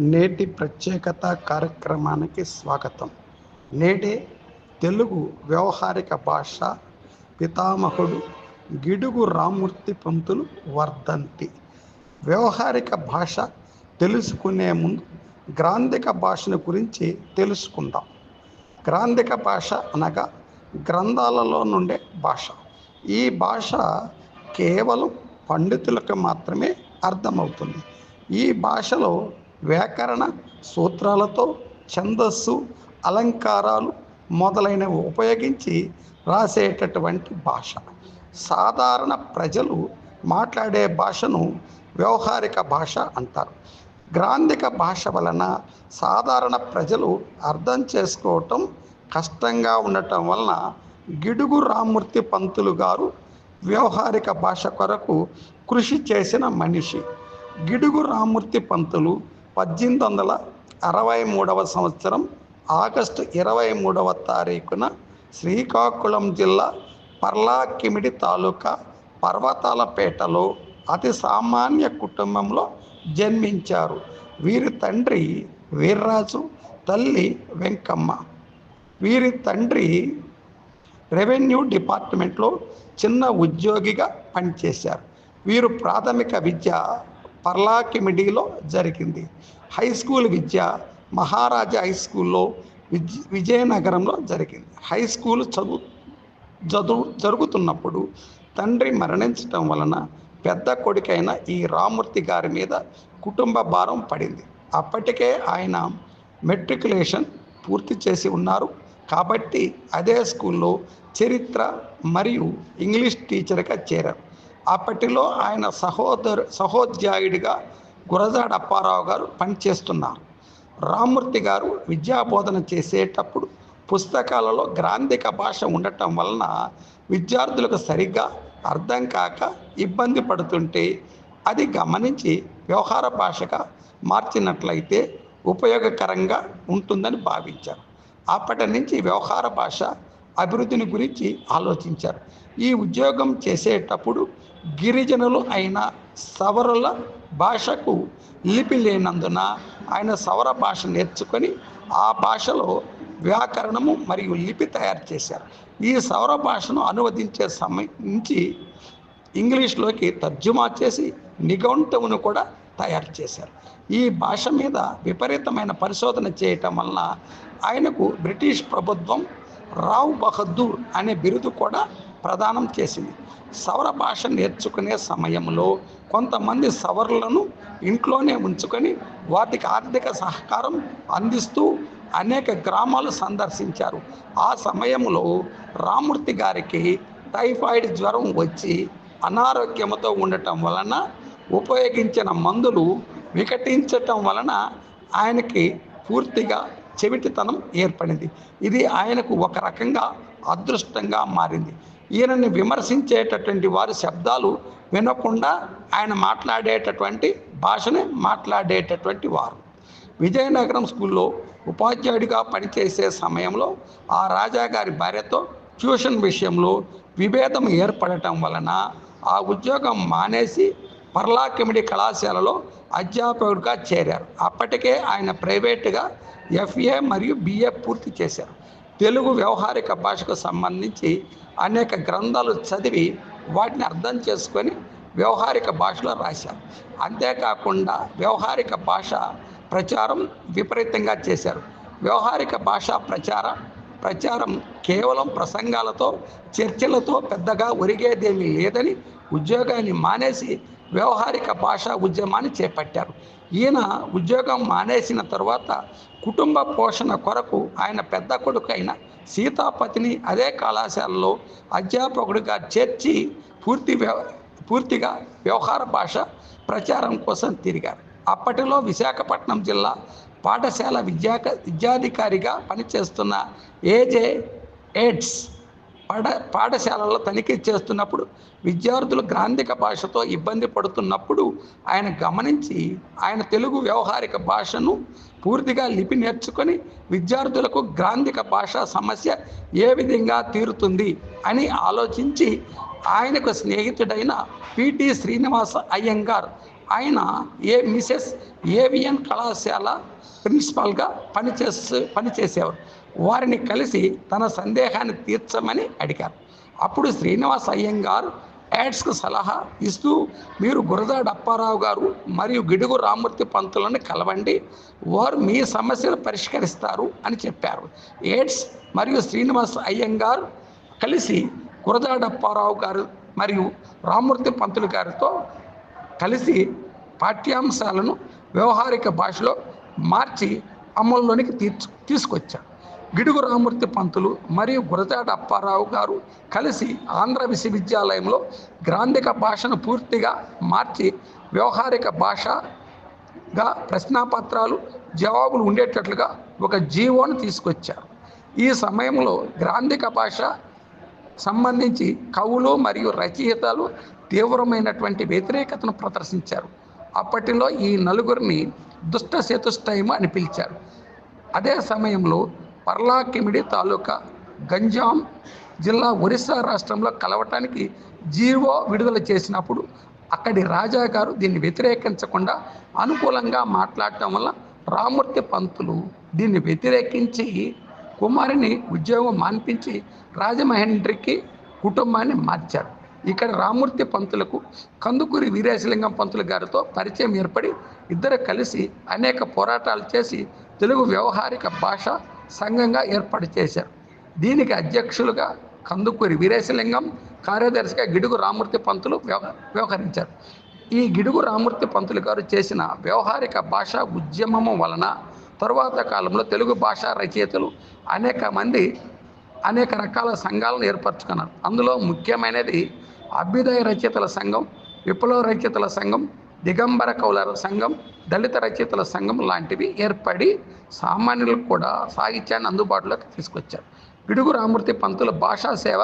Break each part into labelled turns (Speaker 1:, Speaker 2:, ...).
Speaker 1: నేటి ప్రత్యేకత కార్యక్రమానికి స్వాగతం. నేటి తెలుగు వ్యవహారిక భాష పితామహుడు గిడుగు రామూర్తి పంతులు వర్ధంతి. వ్యవహారిక భాష తెలుసుకునే ముందు గ్రాంధిక భాషను గురించి తెలుసుకుందాం. గ్రాంధిక భాష అనగా గ్రంథాలలో నుండే భాష. ఈ భాష కేవలం పండితులకు మాత్రమే అర్థమవుతుంది. ఈ భాషలో వ్యాకరణ సూత్రాలతో ఛందస్సు అలంకారాలు మొదలైనవి ఉపయోగించి రాసేటటువంటి భాష. సాధారణ ప్రజలు మాట్లాడే భాషను వ్యవహారిక భాష అంటారు. గ్రాంధిక భాష వలన సాధారణ ప్రజలు అర్థం చేసుకోవటం కష్టంగా ఉండటం వలన గిడుగు రామూర్తి పంతులు గారు వ్యవహారిక భాష కొరకు కృషి చేసిన మనిషి. గిడుగు రామూర్తి పంతులు పద్దెనిమిది వందల అరవై మూడవ సంవత్సరం ఆగస్టు ఇరవై మూడవ తారీఖున శ్రీకాకుళం జిల్లా పర్లాకిమిడి తాలూకా పర్వతాలపేటలో అతి సామాన్య కుటుంబంలో జన్మించారు. వీరి తండ్రి వీర్రాజు తల్లి వెంకమ్మ. వీరి తండ్రి రెవెన్యూ డిపార్ట్మెంట్లో చిన్న ఉద్యోగిగా పనిచేశారు. వీరు ప్రాథమిక విద్య పర్లాకిమిడిలో జరిగింది. హై స్కూల్ విద్య మహారాజా హై స్కూల్లో విజ్ విజయనగరంలో జరిగింది. హై స్కూల్ చదువు చదువు జరుగుతున్నప్పుడు తండ్రి మరణించటం వలన పెద్ద కొడుకైన ఈ రామూర్తి గారి మీద కుటుంబ భారం పడింది. అప్పటికే ఆయన మెట్రికులేషన్ పూర్తి చేసి ఉన్నారు. కాబట్టి అదే స్కూల్లో చరిత్ర మరియు ఇంగ్లీష్ టీచర్గా చేరారు. అప్పటిలో ఆయన సహోదరు సహోద్యాయుడిగా గురజాడ అప్పారావు గారు పనిచేస్తున్నారు. రామూర్తి గారు విద్యాబోధన చేసేటప్పుడు పుస్తకాలలో గ్రాంధిక భాష ఉండటం వలన విద్యార్థులకు సరిగ్గా అర్థం కాక ఇబ్బంది పడుతుంటే అది గమనించి వ్యవహార భాషగా మార్చినట్లయితే ఉపయోగకరంగా ఉంటుందని భావించారు. అప్పటి నుంచి వ్యవహార భాష అభివృద్ధిని గురించి ఆలోచించారు. ఈ ఉద్యోగం చేసేటప్పుడు గిరిజనులు అయిన సవరుల భాషకు లిపి లేనందున ఆయన సవర భాష నేర్చుకొని ఆ భాషలో వ్యాకరణము మరియు లిపి తయారు చేశారు. ఈ సౌర భాషను అనువదించే సమయం నుంచి ఇంగ్లీష్లోకి తర్జుమా చేసి నిఘంటువును కూడా తయారు చేశారు. ఈ భాష మీద విపరీతమైన పరిశోధన చేయటం వలన ఆయనకు బ్రిటిష్ ప్రభుత్వం రావ్ బహదూర్ అనే బిరుదు కూడా ప్రదానం చేసింది. సవర భాష నేర్చుకునే సమయంలో కొంతమంది సవరులను ఇంట్లోనే ఉంచుకొని వాటికి ఆర్థిక సహకారం అందిస్తూ అనేక గ్రామాలు సందర్శించారు. ఆ సమయంలో రామూర్తి గారికి టైఫాయిడ్ జ్వరం వచ్చి అనారోగ్యంతో ఉండటం వలన ఉపయోగించిన మందులు వికటించటం వలన ఆయనకి పూర్తిగా చెవిటితనం ఏర్పడింది. ఇది ఆయనకు ఒక రకంగా అదృష్టంగా మారింది. ఈయనని విమర్శించేటటువంటి వారి శబ్దాలు వినకుండా ఆయన మాట్లాడేటటువంటి భాషని మాట్లాడేటటువంటి వారు. విజయనగరం స్కూల్లో ఉపాధ్యాయుడిగా పనిచేసే సమయంలో ఆ రాజాగారి భార్యతో ట్యూషన్ విషయంలో విభేదం ఏర్పడటం వలన ఆ ఉద్యోగం మానేసి పర్లాకిమిడి కళాశాలలో అధ్యాపకుడిగా చేరారు. అప్పటికే ఆయన ప్రైవేటుగా ఎఫ్ఏ మరియు బిఏ పూర్తి చేశారు. తెలుగు వ్యవహారిక భాషకు సంబంధించి అనేక గ్రంథాలు చదివి వాటిని అర్థం చేసుకొని వ్యవహారిక భాషలో రాశారు అంతేకాకుండా వ్యవహారిక భాష ప్రచారం విపరీతంగా చేశారు. వ్యవహారిక భాష ప్రచార ప్రచారం కేవలం ప్రసంగాలతో చర్చలతో పెద్దగా ఒరిగేదేమీ లేదని ఉద్యోగాన్ని మానేసి వ్యవహారిక భాషా ఉద్యమాన్ని చేపట్టారు. ఈయన ఉద్యోగం మానేసిన తర్వాత కుటుంబ పోషణ కొరకు ఆయన పెద్ద కొడుకు అయిన సీతాపతిని అదే కళాశాలలో అధ్యాపకుడిగా చేర్చి పూర్తి వ్యవ పూర్తిగా వ్యవహార భాష ప్రచారం కోసం తిరిగారు. అప్పటిలో విశాఖపట్నం జిల్లా పాఠశాల విద్యా విద్యాధికారిగా పనిచేస్తున్న ఏజే ఎయిడ్స్ పాఠ పాఠశాలలో తనిఖీ చేస్తున్నప్పుడు విద్యార్థులు గ్రాంధిక భాషతో ఇబ్బంది పడుతున్నప్పుడు ఆయన గమనించి ఆయన తెలుగు వ్యవహారిక భాషను పూర్తిగా లిపి నేర్చుకొని విద్యార్థులకు గ్రాంధిక భాషా సమస్య ఏ విధంగా తీరుతుంది అని ఆలోచించి ఆయనకు స్నేహితుడైన పిటి శ్రీనివాస అయ్యంగార్ ఆయన ఏ మిసెస్ ఏవిఎన్ కళాశాల ప్రిన్సిపాల్గా పనిచేస్తూ పనిచేసేవారు. వారిని కలిసి తన సందేహాన్ని తీర్చమని అడిగారు. అప్పుడు శ్రీనివాస్ అయ్యంగారు యాడ్స్కు సలహా ఇస్తూ మీరు గురజాడ అప్పారావు గారు మరియు గిడుగు రామూర్తి పంతులను కలవండి. వారు మీ సమస్యలు పరిష్కరిస్తారు అని చెప్పారు. ఎయిడ్స్ మరియు శ్రీనివాస్ అయ్యంగారు కలిసి గురజాడప్పారావు గారు మరియు రామూర్తి పంతులు గారితో కలిసి పాఠ్యాంశాలను వ్యవహారిక భాషలో మార్చి అమల్లోనికి తీర్చు తీసుకొచ్చారు. గిడుగు రామూర్తి పంతులు మరియు గురజాడ అప్పారావు గారు కలిసి ఆంధ్ర విశ్వవిద్యాలయంలో గ్రాంధిక భాషను పూర్తిగా మార్చి వ్యవహారిక భాషగా ప్రశ్నాపత్రాలు జవాబులు ఉండేటట్లుగా ఒక జీవోను తీసుకొచ్చారు. ఈ సమయంలో గ్రాంధిక భాష సంబంధించి కవులు మరియు రచయితలు తీవ్రమైనటువంటి వ్యతిరేకతను ప్రదర్శించారు. అప్పటిలో ఈ నలుగురిని దుష్ట చతుష్టయము అని పిలిచారు. అదే సమయంలో పర్లాకిమిడి తాలూకా గంజాం జిల్లా ఒరిస్సా రాష్ట్రంలో కలవటానికి జీవో విడుదల చేసినప్పుడు అక్కడి రాజా గారు దీన్ని వ్యతిరేకించకుండా అనుకూలంగా మాట్లాడటం వల్ల రామూర్తి పంతులు దీన్ని వ్యతిరేకించి కుమారిని ఉద్యోగం మాన్పించి రాజమహేంద్రికి కుటుంబాన్ని మార్చారు. ఇక్కడ రామూర్తి పంతులకు కందుకూరి వీరేశలింగం పంతులు గారితో పరిచయం ఏర్పడి ఇద్దరు కలిసి అనేక పోరాటాలు చేసి తెలుగు వ్యవహారిక భాష సంఘంగా ఏర్పాటు చేశారు. దీనికి అధ్యక్షులుగా కందుకూరి వీరేశలింగం కార్యదర్శిగా గిడుగు రామూర్తి పంతులు వ్యవహరించారు. ఈ గిడుగు రామూర్తి పంతులు గారు చేసిన వ్యవహారిక భాషా ఉద్యమము వలన తరువాత కాలంలో తెలుగు భాషా రచయితలు అనేక మంది అనేక రకాల సంఘాలను ఏర్పరచుకున్నారు. అందులో ముఖ్యమైనది అభ్యుదయ రచయితల సంఘం విప్లవ రచయితల సంఘం దిగంబర కౌలర సంఘం దళిత రచయితల సంఘం లాంటివి ఏర్పడి సామాన్యులకు కూడా సాహిత్యాన్ని అందుబాటులోకి తీసుకొచ్చారు. పిడుగు రామూర్తి పంతుల భాషా సేవ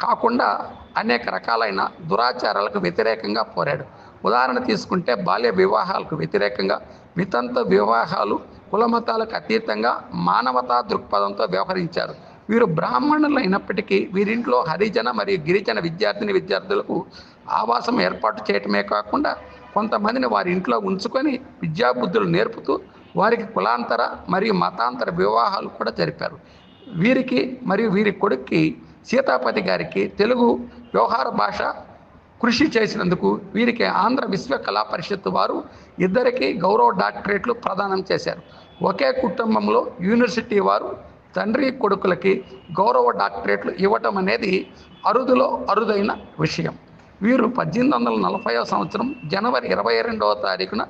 Speaker 1: కాకుండా అనేక రకాలైన దురాచారాలకు వ్యతిరేకంగా పోరాడు. ఉదాహరణ తీసుకుంటే బాల్య వివాహాలకు వ్యతిరేకంగా వితంత వివాహాలు కులమతాలకు అతీతంగా మానవతా దృక్పథంతో వ్యవహరించారు. వీరు బ్రాహ్మణులు అయినప్పటికీ వీరింట్లో హరిజన మరియు గిరిజన విద్యార్థిని విద్యార్థులకు ఆవాసం ఏర్పాటు చేయటమే కాకుండా కొంతమందిని వారి ఇంట్లో ఉంచుకొని విద్యాబుద్ధులు నేర్పుతూ వారికి కులాంతర మరియు మతాంతర వివాహాలు కూడా జరిపారు. వీరికి మరియు వీరి కొడుక్కి సీతాపతి గారికి తెలుగు వ్యవహార భాష కృషి చేసినందుకు వీరికి ఆంధ్ర విశ్వ కళా పరిషత్ వారు ఇద్దరికి గౌరవ డాక్టరేట్లు ప్రదానం చేశారు. ఒకే కుటుంబంలో యూనివర్సిటీ వారు తండ్రి కొడుకులకి గౌరవ డాక్టరేట్లు ఇవ్వటం అనేది అరుదులో అరుదైన విషయం. వీరు పద్దెనిమిది వందల నలభైవ సంవత్సరం జనవరి ఇరవై రెండవ తారీఖున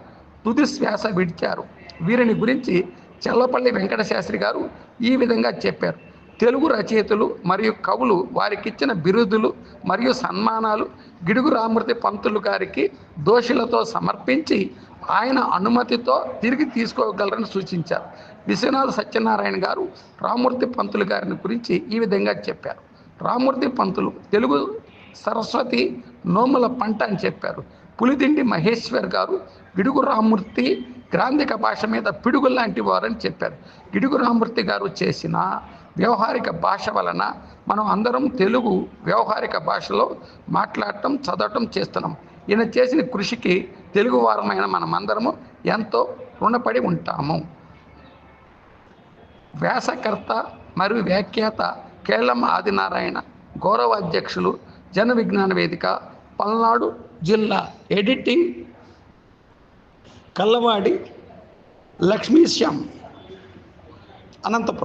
Speaker 1: తుది శ్వాస విడిచారు. వీరిని గురించి చెల్లపల్లి వెంకట శాస్త్రి గారు ఈ విధంగా చెప్పారు. తెలుగు రచయితలు మరియు కవులు వారికిచ్చిన బిరుదులు మరియు సన్మానాలు గిడుగు రామూర్తి పంతులు గారికి దోషులతో సమర్పించి ఆయన అనుమతితో తిరిగి తీసుకోగలరని సూచించారు. విశ్వనాథ సత్యనారాయణ గారు రామూర్తి పంతులు గారిని గురించి ఈ విధంగా చెప్పారు. రామూర్తి పంతులు తెలుగు సరస్వతి నోముల పంట అని చెప్పారు. పులిదిండి మహేశ్వర్ గారు గిడుగు రామూర్తి గ్రాంధిక భాష మీద పిడుగు లాంటి వారని చెప్పారు. గిడుగు రామూర్తి గారు చేసిన వ్యవహారిక భాష వలన మనం అందరం తెలుగు వ్యవహారిక భాషలో మాట్లాడటం చదవటం చేస్తున్నాం. ఈయన చేసిన కృషికి తెలుగు వారమైన మనమందరము ఎంతో రుణపడి ఉంటాము. వ్యాసకర్త మరియు వ్యాఖ్యాత కేలం ఆదినారాయణ గౌరవ అధ్యక్షులు జన విజ్ఞాన వేదిక పల్నాడు జిల్లా ఎడిటింగ్ కల్లవాడి లక్ష్మీశ్యామ్ అనంతపురం.